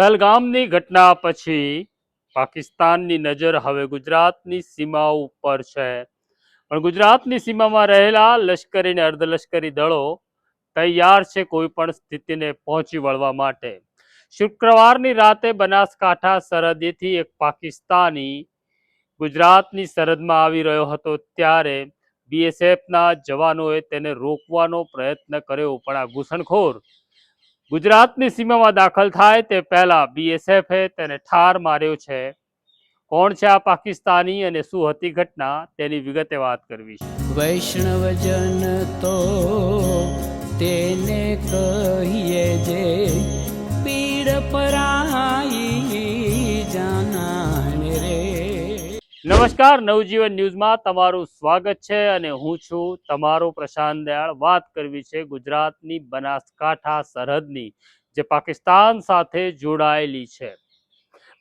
પહેલગામની ઘટના પછી પાકિસ્તાનની નજર હવે ગુજરાતની સીમા ઉપર છે. પણ ગુજરાતની સીમામાં રહેલા લશ્કરી અને અર્ધલશ્કરી દળો તૈયાર છે કોઈ પણ સ્થિતિને પહોંચી વળવા માટે. શુક્રવારની રાતે બનાસકાંઠા સરહદેથી એક પાકિસ્તાની ગુજરાતની સરહદમાં આવી રહ્યો હતો ત્યારે બીએસએફના જવાનોએ તેને રોકવાનો પ્રયત્ન કર્યો, પણ આ ઘૂસણખોર ગુજરાતની સીમામાં દાખલ થાય તે પહેલા બીએસએફે તેને ઠાર માર્યો છે. કોણ છે આ પાકિસ્તાની અને શું હતી ઘટના તેની વિગતે વાત કરવી છે. વૈષ્ણવજન તો તેને કહીએ જે પીડ પરાઈ નમસ્કાર, નવજીવન ન્યૂઝમાં તમારું સ્વાગત છે અને હું છું તમારો પ્રશાંત દયાળ. વાત કરવી છે ગુજરાતની બનાસકાંઠા સરહદની, જે પાકિસ્તાન સાથે જોડાયેલી છે.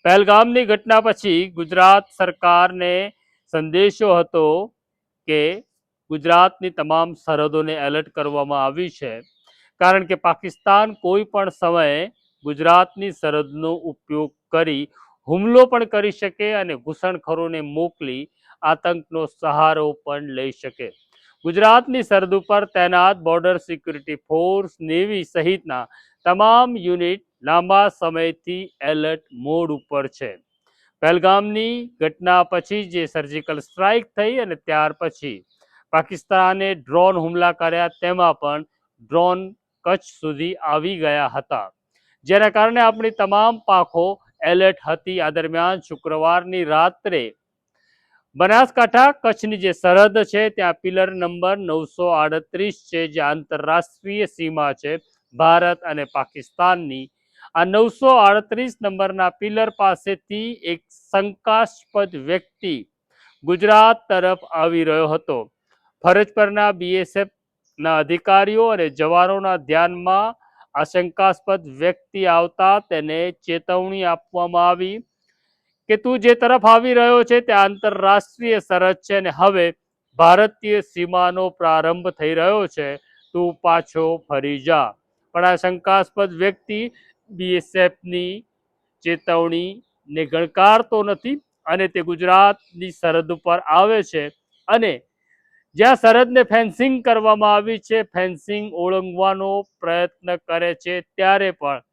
પહેલગામની ઘટના પછી ગુજરાત સરકારને સંદેશો હતો કે ગુજરાતની તમામ સરહદોને એલર્ટ કરવામાં આવી છે. કારણ કે પાકિસ્તાન કોઈ પણ સમયે ગુજરાતની સરહદનો ઉપયોગ કરી હુમલો પણ કરી શકે અને ઘૂસણખોરોને મોકલી આતંકનો સહારો પણ લઈ શકે. ગુજરાતની સરહદ ઉપર તૈનાત બોર્ડર સિક્યુરિટી ફોર્સ નેવી સહિતના તમામ યુનિટ લાંબા સમયથી એલર્ટ મોડ ઉપર છે. પહેલગામની ઘટના પછી જે સર્જિકલ સ્ટ્રાઇક થઈ અને ત્યાર પછી પાકિસ્તાને ડ્રોન હુમલા કર્યા, તેમાં પણ ડ્રોન કચ્છ સુધી આવી ગયા હતા. જેના કારણે આપણી તમામ પાંખો એલર્ટ હતી. આ દરમિયાન શુક્રવારની રાત્રે બનાસકાંઠા કચ્છની જે સરહદ છે, ત્યાં પિલર નંબર નવસો આડત્રીસ છે, જે આંતરરાષ્ટ્રીય સીમા છે, ભારત અને પાકિસ્તાનની. આ નવસો આડત્રીસ નંબરના પિલર પાસેથી એક શંકાસ્પદ વ્યક્તિ ગુજરાત તરફ આવી રહ્યો હતો. ફરજ પરના બીએસએફના અધિકારીઓ અને જવાનોના ધ્યાનમાં આશંકાસ્પદ વ્યક્તિ આવતા તેને ચેતવણી આપવામાં આવી કે તું જે તરફ આવી રહ્યો છે તે આંતરરાષ્ટ્રીય સરહદ છે અને હવે ભારતીય સીમાનો પ્રારંભ થઈ રહ્યો છે. તું પાછો ફરી જા. પણ આ શંકાસ્પદ વ્યક્તિ બીએસએફની ચેતવણીને ગણકારતો નથી અને તે ગુજરાતની સરહદ ઉપર આવે છે અને જ્યાં સરહદને ફેન્સિંગ કરવામાં આવી છે, ફેન્સિંગ ઓળંગવાનો પ્રયત્ન કરે છે ત્યારે પણ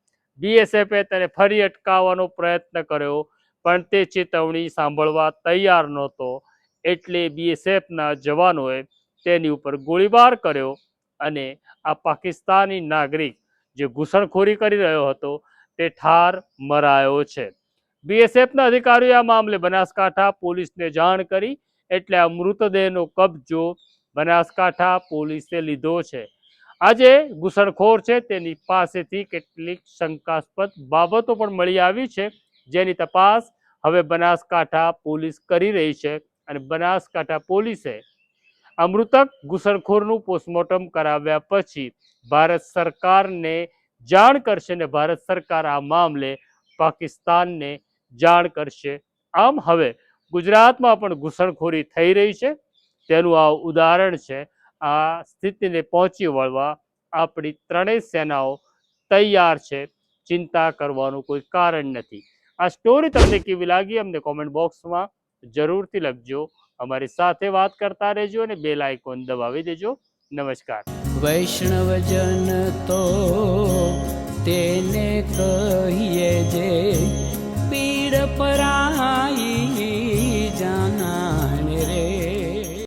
બીએસએફે તેને ફરી અટકાવવાનો પ્રયત્ન કર્યો, પણ તે ચેતવણી સાંભળવા તૈયાર નહોતો. એટલે બીએસએફના જવાનોએ તેની ઉપર ગોળીબાર કર્યો અને આ પાકિસ્તાની નાગરિક જે ઘૂસણખોરી કરી રહ્યો હતો તે ઠાર મરાયો છે. બીએસએફના અધિકારીઓએ આ મામલે બનાસકાંઠા પોલીસને જાણ કરી એટલે આ મૃતદેહનો કબજો બનાસકાંઠા પોલીસે લીધો છે. આજે ઘૂસણખોર છે, તેની પાસેથી કેટલીક શંકાસ્પદ બાબતો પણ મળી આવી છે. જેની તપાસ હવે બનાસકાંઠા પોલીસ કરી રહી છે અને બનાસકાંઠા પોલીસે આ મૃતક ઘૂસણખોરનું પોસ્ટમોર્ટમ કરાવ્યા પછી ભારત સરકારને જાણ કરશે ને ભારત સરકાર આ મામલે પાકિસ્તાનને જાણ કરશે. આમ હવે ગુજરાતમાં પણ ઘૂસણખોરી થઈ રહી છે. તેનું આ ઉદાહરણ છે, આ સ્થિતિને પહોંચી વળવા આપણી ત્રણેય સેનાઓ તૈયાર છે. ચિંતા કરવાનું કોઈ કારણ નથી. આ સ્ટોરી તમને કેવી લાગી અમને કોમેન્ટ બોક્સમાં જરૂરથી લખજો. અમારી સાથે વાત કરતા રહેજો અને બેલ આઇકોન દબાવી દેજો. નમસ્કાર. વૈષ્ણવજન તો તેને કહીએ જે પીડ પરાઈ